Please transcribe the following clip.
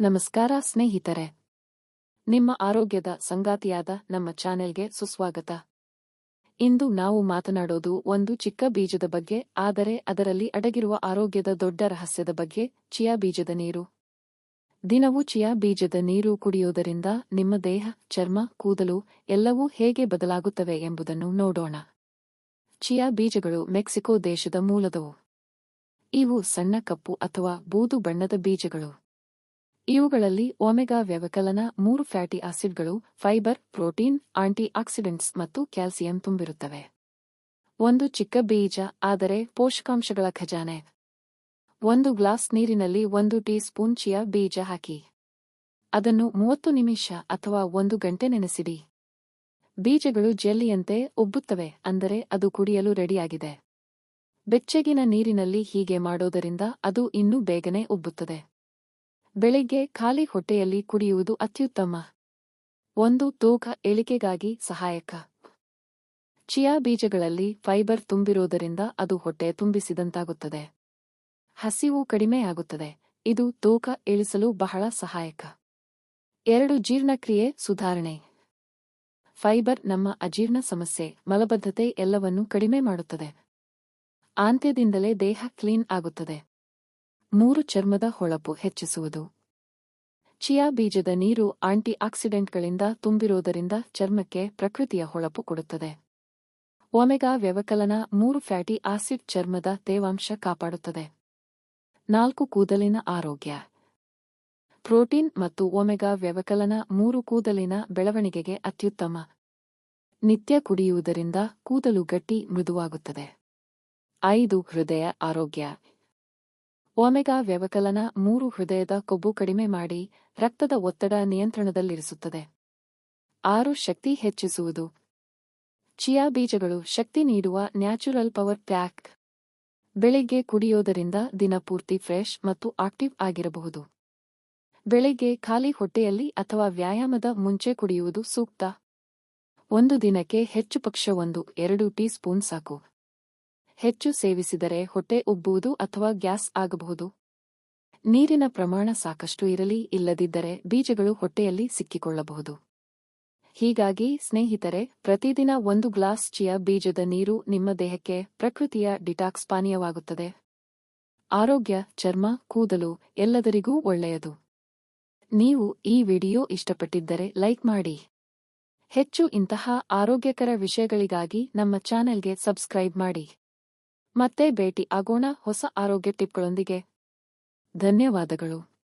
ನಮಸ್ಕಾರ ಸ್ನೇಹಿತರೆ. ನಿಮ್ಮ ಆರೋಗ್ಯದ ಸಂಗಾತಿಯಾದ ನಮ್ಮ ಚಾನೆಲ್ಗೆ ಸುಸ್ವಾಗತ. ಇಂದು ನಾವು ಮಾತನಾಡೋದು ಒಂದು ಚಿಕ್ಕ ಬೀಜದ ಬಗ್ಗೆ, ಆದರೆ ಅದರಲ್ಲಿ ಅಡಗಿರುವ ಆರೋಗ್ಯದ ದೊಡ್ಡ ರಹಸ್ಯದ ಬಗ್ಗೆ, ಚಿಯಾ ಬೀಜದ ನೀರು. ದಿನವೂ ಚಿಯಾ ಬೀಜದ ನೀರು ಕುಡಿಯುವುದರಿಂದ ನಿಮ್ಮ ದೇಹ, ಚರ್ಮ, ಕೂದಲು ಎಲ್ಲವೂ ಹೇಗೆ ಬದಲಾಗುತ್ತವೆ ಎಂಬುದನ್ನು ನೋಡೋಣ. ಚಿಯಾ ಬೀಜಗಳು ಮೆಕ್ಸಿಕೋ ದೇಶದ ಮೂಲದವು. ಇವು ಸಣ್ಣ ಕಪ್ಪು ಅಥವಾ ಬೂದು ಬಣ್ಣದ ಬೀಜಗಳು. ಇವುಗಳಲ್ಲಿ ಒಮೆಗಾ ವ್ಯವಕಲನ ಮೂರು ಫ್ಯಾಟಿ ಆಸಿಡ್ಗಳು, ಫೈಬರ್, ಪ್ರೋಟೀನ್ ಆಂಟಿ ಆಕ್ಸಿಡೆಂಟ್ಸ್ ಮತ್ತು ಕ್ಯಾಲ್ಸಿಯಂ ತುಂಬಿರುತ್ತವೆ. ಒಂದು ಚಿಕ್ಕ ಬೀಜ, ಆದರೆ ಪೋಷಕಾಂಶಗಳ ಖಜಾನೆ. ಒಂದು ಗ್ಲಾಸ್ ನೀರಿನಲ್ಲಿ ಒಂದು ಟೀ ಸ್ಪೂನ್ ಚಿಯಾ ಬೀಜ ಹಾಕಿ. ಅದನ್ನು ಮೂವತ್ತು ನಿಮಿಷ ಅಥವಾ ಒಂದು ಗಂಟೆ ನೆನೆಸಿಡಿ. ಬೀಜಗಳು ಜೆಲ್ಲಿಯಂತೆ ಉಬ್ಬುತ್ತವೆ, ಅಂದರೆ ಅದು ಕುಡಿಯಲು ರೆಡಿಯಾಗಿದೆ. ಬೆಚ್ಚಗಿನ ನೀರಿನಲ್ಲಿ ಹೀಗೆ ಮಾಡೋದರಿಂದ ಅದು ಇನ್ನೂ ಬೇಗನೆ ಉಬ್ಬುತ್ತದೆ. ಬೆಳಿಗ್ಗೆ ಖಾಲಿ ಹೊಟ್ಟೆಯಲ್ಲಿ ಕುಡಿಯುವುದು ಅತ್ಯುತ್ತಮ. ಒಂದು ತೂಕ ಇಳಿಕೆಗಾಗಿ ಸಹಾಯಕ. ಚಿಯಾ ಬೀಜಗಳಲ್ಲಿ ಫೈಬರ್ ತುಂಬಿರುವುದರಿಂದ ಅದು ಹೊಟ್ಟೆ ತುಂಬಿಸಿದಂತಾಗುತ್ತದೆ. ಹಸಿವು ಕಡಿಮೆಯಾಗುತ್ತದೆ. ಇದು ತೂಕ ಇಳಿಸಲು ಬಹಳ ಸಹಾಯಕ. ಎರಡು ಜೀರ್ಣಕ್ರಿಯೆ ಸುಧಾರಣೆ. ಫೈಬರ್ ನಮ್ಮ ಅಜೀರ್ಣ ಸಮಸ್ಯೆ, ಮಲಬದ್ಧತೆ ಎಲ್ಲವನ್ನೂ ಕಡಿಮೆ ಮಾಡುತ್ತದೆ. ಆಂತ್ಯದಿಂದಲೇ ದೇಹ ಕ್ಲೀನ್ ಆಗುತ್ತದೆ. ಮೂರು ಚರ್ಮದ ಹೊಳಪು ಹೆಚ್ಚಿಸುವುದು. ಚಿಯಾ ಬೀಜದ ನೀರು ಆಂಟಿ ಆಕ್ಸಿಡೆಂಟ್ಗಳಿಂದ ತುಂಬಿರುವುದರಿಂದ ಚರ್ಮಕ್ಕೆ ಪ್ರಕೃತಿಯ ಹೊಳಪು ಕೊಡುತ್ತದೆ. ಒಮೆಗಾ ವ್ಯವಕಲನ ಮೂರು ಫ್ಯಾಟಿ ಆಸಿಡ್ ಚರ್ಮದ ತೇವಾಂಶ ಕಾಪಾಡುತ್ತದೆ. ನಾಲ್ಕು ಕೂದಲಿನ ಆರೋಗ್ಯ. ಪ್ರೋಟೀನ್ ಮತ್ತು ಒಮೆಗಾ ವ್ಯವಕಲನ ಮೂರು ಕೂದಲಿನ ಬೆಳವಣಿಗೆಗೆ ಅತ್ಯುತ್ತಮ. ನಿತ್ಯ ಕುಡಿಯುವುದರಿಂದ ಕೂದಲು ಗಟ್ಟಿ ಮೃದುವಾಗುತ್ತದೆ. ಐದು ಹೃದಯ ಆರೋಗ್ಯ. ಒಮೆಗಾ ವ್ಯವಕಲನ ಮೂರು ಹೃದಯದ ಕೊಬ್ಬು ಕಡಿಮೆ ಮಾಡಿ ರಕ್ತದ ಒತ್ತಡ ನಿಯಂತ್ರಣದಲ್ಲಿರಿಸುತ್ತದೆ. ಆರು ಶಕ್ತಿ ಹೆಚ್ಚಿಸುವುದು. ಚಿಯಾ ಬೀಜಗಳು ಶಕ್ತಿ ನೀಡುವ ನ್ಯಾಚುರಲ್ ಪವರ್ ಪ್ಯಾಕ್. ಬೆಳಿಗ್ಗೆ ಕುಡಿಯೋದರಿಂದ ದಿನಪೂರ್ತಿ ಫ್ರೆಶ್ ಮತ್ತು ಆಕ್ಟಿವ್ ಆಗಿರಬಹುದು. ಬೆಳಿಗ್ಗೆ ಖಾಲಿ ಹೊಟ್ಟೆಯಲ್ಲಿ ಅಥವಾ ವ್ಯಾಯಾಮದ ಮುಂಚೆ ಕುಡಿಯುವುದು ಸೂಕ್ತ. ಒಂದು ದಿನಕ್ಕೆ ಹೆಚ್ಚು ಪಕ್ಷ ಒಂದು, ಎರಡು ಟೀ ಸ್ಪೂನ್ ಸಾಕು. ಹೆಚ್ಚು ಸೇವಿಸಿದರೆ ಹೊಟ್ಟೆ ಉಬ್ಬುವುದು ಅಥವಾ ಗ್ಯಾಸ್ ಆಗಬಹುದು. ನೀರಿನ ಪ್ರಮಾಣ ಸಾಕಷ್ಟು ಇರಲಿ ಇಲ್ಲದಿದ್ದರೆ ಬೀಜಗಳು ಹೊಟ್ಟೆಯಲ್ಲಿ ಸಿಕ್ಕಿಕೊಳ್ಳಬಹುದು. ಹೀಗಾಗಿ, ಸ್ನೇಹಿತರೆ, ಪ್ರತಿದಿನ ಒಂದು ಗ್ಲಾಸ್ ಚಿಯಾ ಬೀಜದ ನೀರು ನಿಮ್ಮ ದೇಹಕ್ಕೆ ಪ್ರಕೃತಿಯ ಡಿಟಾಕ್ಸ್ ಪಾನೀಯವಾಗುತ್ತದೆ. ಆರೋಗ್ಯ, ಚರ್ಮ, ಕೂದಲು ಎಲ್ಲದರಿಗೂ ಒಳ್ಳೆಯದು. ನೀವು ಈ ವಿಡಿಯೋ ಇಷ್ಟಪಟ್ಟಿದ್ದರೆ ಲೈಕ್ ಮಾಡಿ. ಹೆಚ್ಚು ಇಂತಹ ಆರೋಗ್ಯಕರ ವಿಷಯಗಳಿಗಾಗಿ ನಮ್ಮ ಚಾನೆಲ್ಗೆ ಸಬ್ಸ್ಕ್ರೈಬ್ ಮಾಡಿ. ಮತ್ತೆ ಭೇಟಿ ಆಗೋಣ. ಹೊಸ ಆರೋಗ್ಯ ಟಿಪ್ಗಳೊಂದಿಗೆ. ಧನ್ಯವಾದಗಳು.